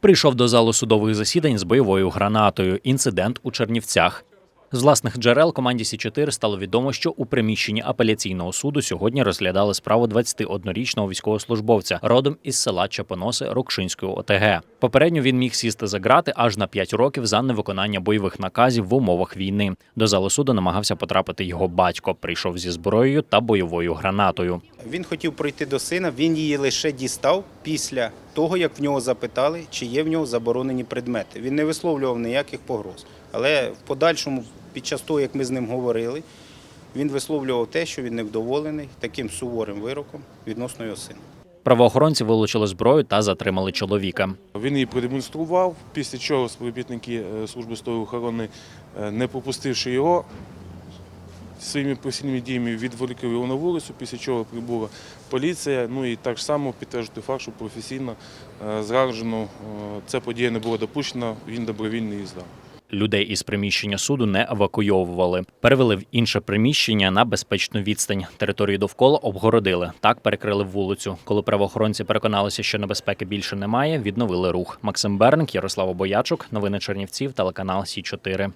Прийшов до залу судових засідань з бойовою гранатою. Інцидент у Чернівцях. З власних джерел команді Сі 4 стало відомо, що у приміщенні апеляційного суду сьогодні розглядали справу 21-річного військовослужбовця родом із села Чапоноси Рокшинської ОТГ. Попередньо він міг сісти за грати аж на 5 років за невиконання бойових наказів в умовах війни. До залу суду намагався потрапити його батько. Прийшов зі зброєю та бойовою гранатою. Він хотів пройти до сина, він її лише дістав після того, як в нього запитали, чи є в нього заборонені предмети. Він не висловлював ніяких погроз. Але в подальшому, під час того, як ми з ним говорили, він висловлював те, що він невдоволений таким суворим вироком відносно його сина. Правоохоронці вилучили зброю та затримали чоловіка. Він її продемонстрував, після чого співробітники е, служби стою охорони, е, не пропустивши його, своїми професійними діями відволікли його на вулицю, після чого прибула поліція. Ну і так само підтверджувати факт, що професійно е, зраджено е, ця подія не була допущена, він добровільно її здав. Людей із приміщення суду не евакуйовували. Перевели в інше приміщення на безпечну відстань. Територію довкола обгородили. Так перекрили вулицю. Коли правоохоронці переконалися, що небезпеки більше немає, відновили рух. Максим Берник, Ярослава Боячук, новини Чернівців, телеканал Сі 4